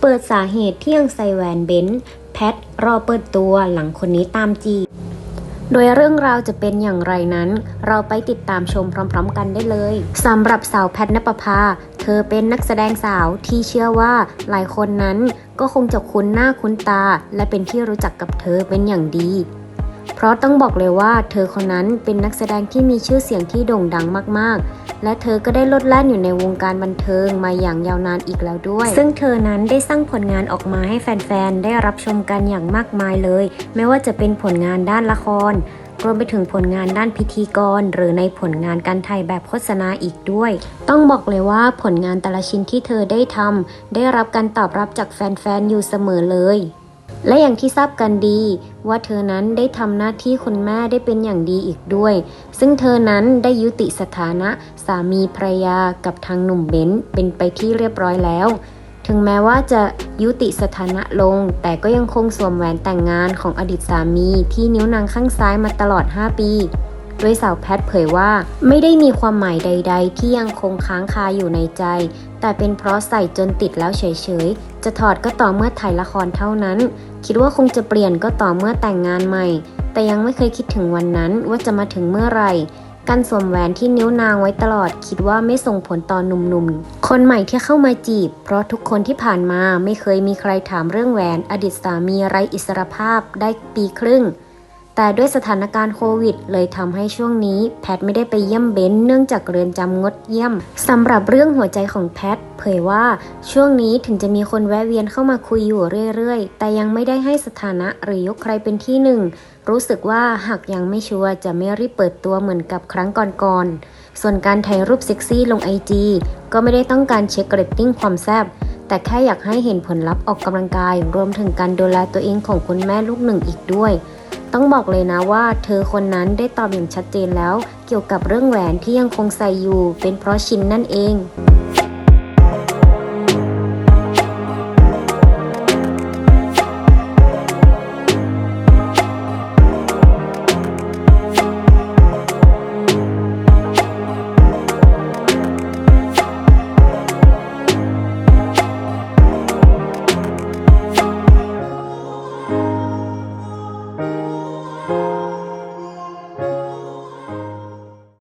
เปิดสาเหตุที่ยังใส่แหวนเบนซ์แพทรอเปิดตัวหลังคนนี้ตามจีบโดยเรื่องราวจะเป็นอย่างไรนั้น เราไปติดตามชมพร้อม ๆ กันได้เลยสำหรับสาวแพทนปภา เธอเป็นนักแสดงสาวที่เชื่อว่าหลายคนนั้นก็คงจะคุ้นหน้าคุ้นตา และเป็นที่รู้จักกับเธอเป็นอย่างดี เพราะต้องบอกเลยว่าเธอคนนั้นเป็นนักแสดงที่มีชื่อเสียงที่โด่งดังมากๆ และเธอก็ได้ลดแล่นอยู่ในวงการบันเทิงมาอย่างยาวนานอีกแล้วด้วย ซึ่งเธอนั้นได้สร้างผลงานออกมาให้แฟนๆ ได้รับชมกันอย่างมากมายเลย ไม่ว่าจะเป็นผลงานด้านละครรวมไปถึงผลงานด้านพิธีกร หรือในผลงานการถ่ายแบบโฆษณาอีกด้วย ต้องบอกเลยว่าผลงานแต่ละชิ้นที่เธอได้ทำได้รับการตอบรับจากแฟนๆ อยู่เสมอเลย และอย่างที่ทราบกันดี ว่าเธอนั้นได้ทำหน้าที่คุณแม่ได้เป็นอย่างดีอีกด้วย ซึ่งเธอนั้นได้ยุติสถานะสามีภรรยากับทางหนุ่มเบนซ์เป็นไปที่เรียบร้อยแล้ว ถึงแม้ว่าจะยุติสถานะลง แต่ก็ยังคงสวมแหวนแต่งงานของอดีตสามีที่นิ้วนางข้างซ้ายมาตลอด 5 ปี โดยสาวแพทเผยว่า ไม่ได้มีความหมายใด ๆ ที่ยังคงค้างคาอยู่ในใจ แต่เป็นเพราะใส่จนติดแล้วเฉยๆ จะถอดก็ต่อเมื่อถ่ายละครเท่านั้น คิดว่าคงจะเปลี่ยนก็ต่อเมื่อแต่งงานใหม่ แต่ยังไม่เคยคิดถึงวันนั้นว่าจะมาถึงเมื่อไหร่การสวมแหวนที่นิ้วนางไว้ตลอด คิดว่าไม่ส่งผลต่อหนุ่มๆ คนใหม่ที่เข้ามาจีบ เพราะทุกคนที่ผ่านมาไม่เคยมีใครถามเรื่องแหวน อดีตสามีไร้อิสรภาพได้ปีครึ่ง แต่ด้วยสถานการณ์โควิด เลยทำให้ช่วงนี้แพทไม่ได้ไปเยี่ยมเบนเนื่องจากเรือนจำงดเยี่ยมสำหรับเรื่องหัวใจของแพทเผยว่าช่วงนี้ถึงจะมีคนแวะเวียนเข้ามาคุยอยู่เรื่อยๆ แต่ยังไม่ได้ให้สถานะหรือยกใครเป็นที่หนึ่ง รู้สึกว่าหากยังไม่ชัวร์จะไม่รีบเปิดตัวเหมือนกับครั้งก่อนๆ ส่วนการถ่ายรูปเซ็กซี่ลงไอจีก็ไม่ได้ต้องการเช็คเรตติ้งความแซบแต่แค่อยากให้เห็นผลลัพธ์ออกกำลังกาย รวมถึงการดูแลตัวเองของคุณแม่ลูกหนึ่งอีกด้วย ต้องบอกเลยนะว่าเธอคนนั้นได้ตอบอย่างชัดเจนแล้ว เกี่ยวกับเรื่องแหวนที่ยังคงใส่อยู่ เป็นเพราะชินนั่นเอง